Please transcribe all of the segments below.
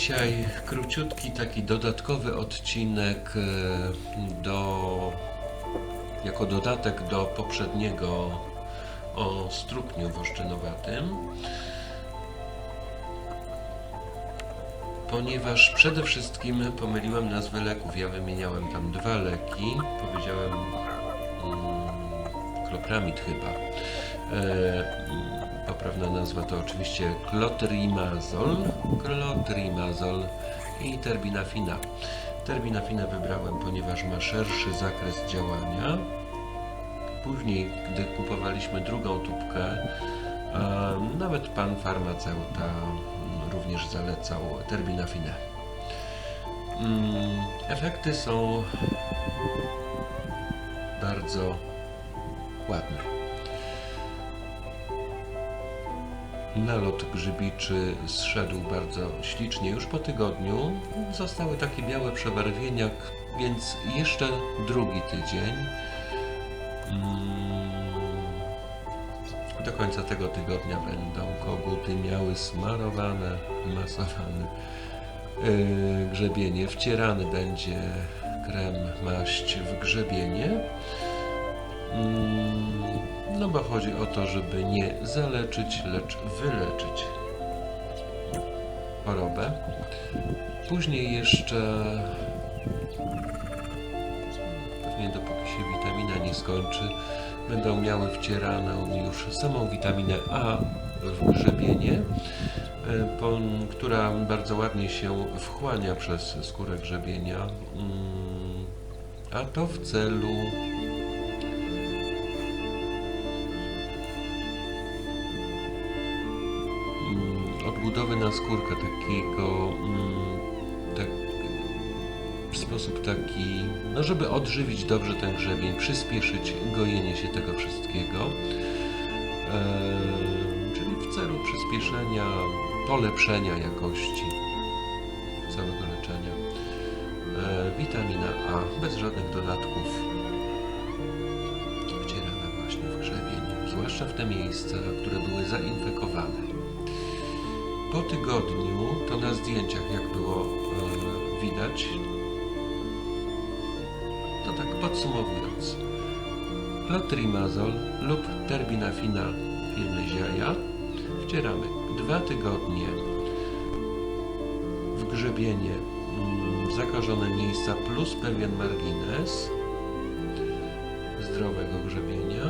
Dzisiaj króciutki taki dodatkowy odcinek e, do jako dodatek do poprzedniego o strupniu woszczynowatym. Ponieważ przede wszystkim pomyliłem nazwę leków. Ja wymieniałem tam dwa leki. Powiedziałem klopramid chyba. E, poprawna nazwa to oczywiście klotrimazol, klotrimazol i terbinafina. Terbinafinę wybrałem, ponieważ ma szerszy zakres działania. Później, gdy kupowaliśmy drugą tubkę, nawet pan farmaceuta również zalecał terbinafinę. Mm, Efekty są bardzo ładne. Nalot grzybiczy zszedł bardzo ślicznie. Już po tygodniu zostały takie białe przebarwienia, więc jeszcze drugi tydzień. Mm, Do końca tego tygodnia będą koguty miały smarowane, masowane yy, grzebienie. Wcierany będzie krem, maść w grzebienie. Mm, No bo chodzi o to, żeby nie zaleczyć, lecz wyleczyć chorobę. Później jeszcze pewnie dopóki się witamina nie skończy, będą miały wcieraną już samą witaminę A w grzebienie, e, która bardzo ładnie się wchłania przez skórę grzebienia, mm, a to w celu mm, odbudowy naskórka takiego mm, tak, w sposób taki, no żeby odżywić dobrze ten grzebień, przyspieszyć gojenie się tego wszystkiego, Eee, czyli w celu przyspieszenia, polepszenia jakości całego leczenia. Eee, witamina A, bez żadnych dodatków, wcierana właśnie w grzebień, zwłaszcza w te miejsca, które były zainfekowane. Po tygodniu, to na zdjęciach jak było e, widać, to tak podsumowując, klotrimazol lub terbinafina firmy Ziaja wcieramy dwa tygodnie w grzebienie mm, zakażone miejsca plus pewien margines zdrowego grzebienia.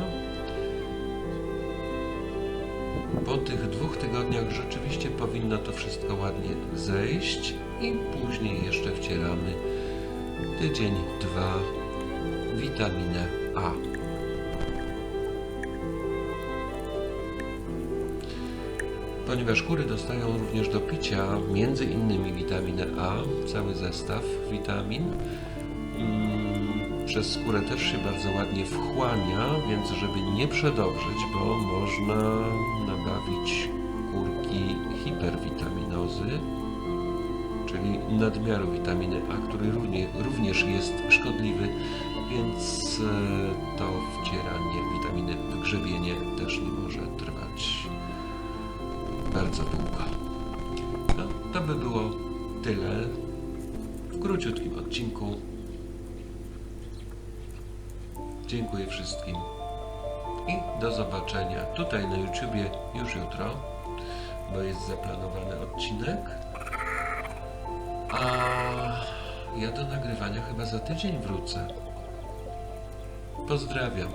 Po tych dwóch tygodniach rzeczywiście powinno to wszystko ładnie zejść i później jeszcze wcieramy tydzień, dwa witaminę A. Ponieważ kury dostają również do picia między innymi witaminę A, cały zestaw witamin, mm, przez skórę też się bardzo ładnie wchłania, więc żeby nie przedobrzyć, bo można czyli nadmiaru witaminy A, który równie, również jest szkodliwy, więc e, to wcieranie witaminy w grzebienie też nie może trwać bardzo długo. No, to by było tyle w króciutkim odcinku. Dziękuję wszystkim i do zobaczenia tutaj na YouTubie już jutro, bo jest zaplanowany odcinek. A ja do nagrywania chyba za tydzień wrócę. Pozdrawiam.